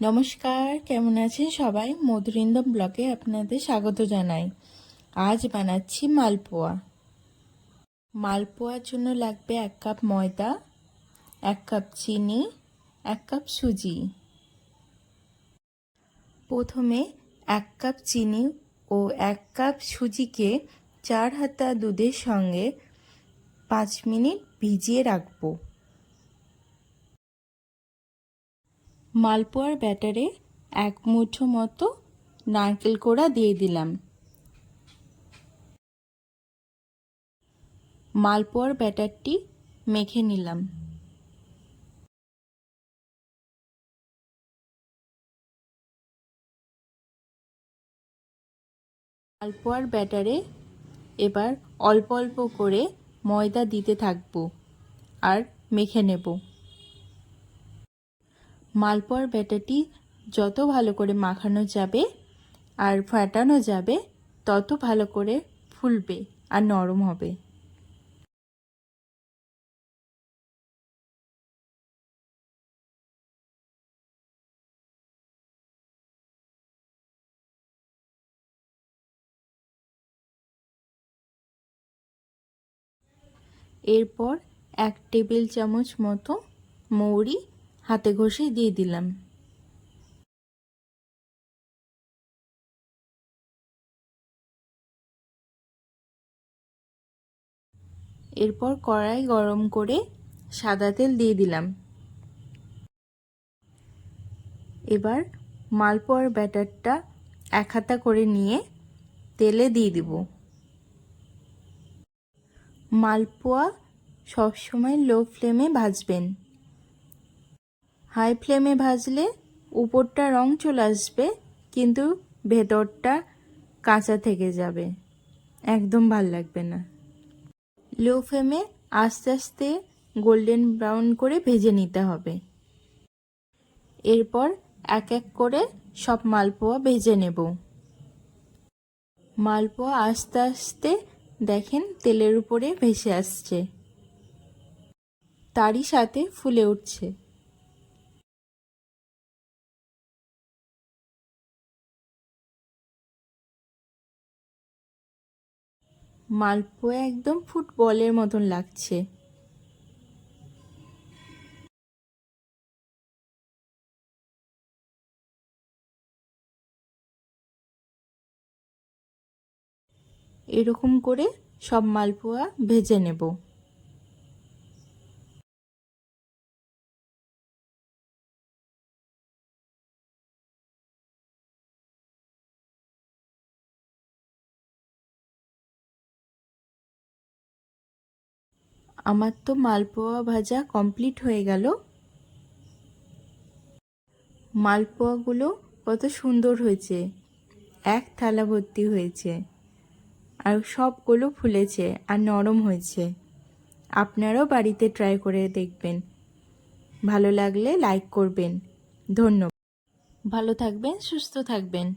নমস্কার, কেমন আছেন সবাই? মধুরিন্দম ব্লগে আপনাদের স্বাগত জানাই। আজ বানাচ্ছি মালপোয়া। মালপোয়ার জন্য লাগবে এক কাপ ময়দা, এক কাপ চিনি, এক কাপ সুজি। প্রথমে এক কাপ চিনি ও এক কাপ সুজিকে চার হাতা দুধের সঙ্গে পাঁচ মিনিট ভিজিয়ে রাখব। মালপোয়ার ব্যাটারে এক মুঠো মতো নারকেল কোড়া দিয়ে দিলাম। মালপোয়ার ব্যাটারটি মেখে নিলাম। মালপোয়ার ব্যাটারে এবার অল্প অল্প করে ময়দা দিতে থাকব আর মেখে নেব। মালপোয়ার ব্যাটারটি যত ভালো করে মাখানো যাবে আর ফাটানো যাবে, তত ভালো করে ফুলবে আর নরম হবে। এরপর এক টেবিল চামচ মতো মৌরি হাতে ঘষে দিয়ে দিলাম। এরপর কড়াই গরম করে সাদা তেল দিয়ে দিলাম। এবার মালপোয়ার ব্যাটারটা এক হাতা করে নিয়ে তেলে দিয়ে দিব। মালপোয়া সবসময় লো ফ্লেমে ভাজবেন। হাই ফ্লেমে ভাজলে উপরটা রং চলে আসবে, কিন্তু ভেতরটা কাঁচা থেকে যাবে। একদম ভালো লাগবে না। লো ফ্লেমে আস্তে আস্তে গোল্ডেন ব্রাউন করে ভেজে নিতে হবে। এরপর এক এক করে সব মালপোয়া ভেজে নেব। মালপোয়া আস্তে আস্তে দেখেন তেলের উপরে ভেসে আসছে। তারই সাথে ফুলে উঠছে। মালপোয়া একদম ফুটবলের মতন লাগছে। এরকম করে সব মালপোয়া ভেজে নেব। আমার তো মালপোয়া ভাজা কমপ্লিট হয়ে গেল। মালপোয়াগুলো কত সুন্দর হয়েছে। এক থালা ভর্তি হয়েছে। আর সবগুলো ফুলেছে আর নরম হয়েছে। আপনারাও বাড়িতে ট্রাই করে দেখবেন। ভালো লাগলে লাইক করবেন। ধন্যবাদ। ভালো থাকবেন, সুস্থ থাকবেন।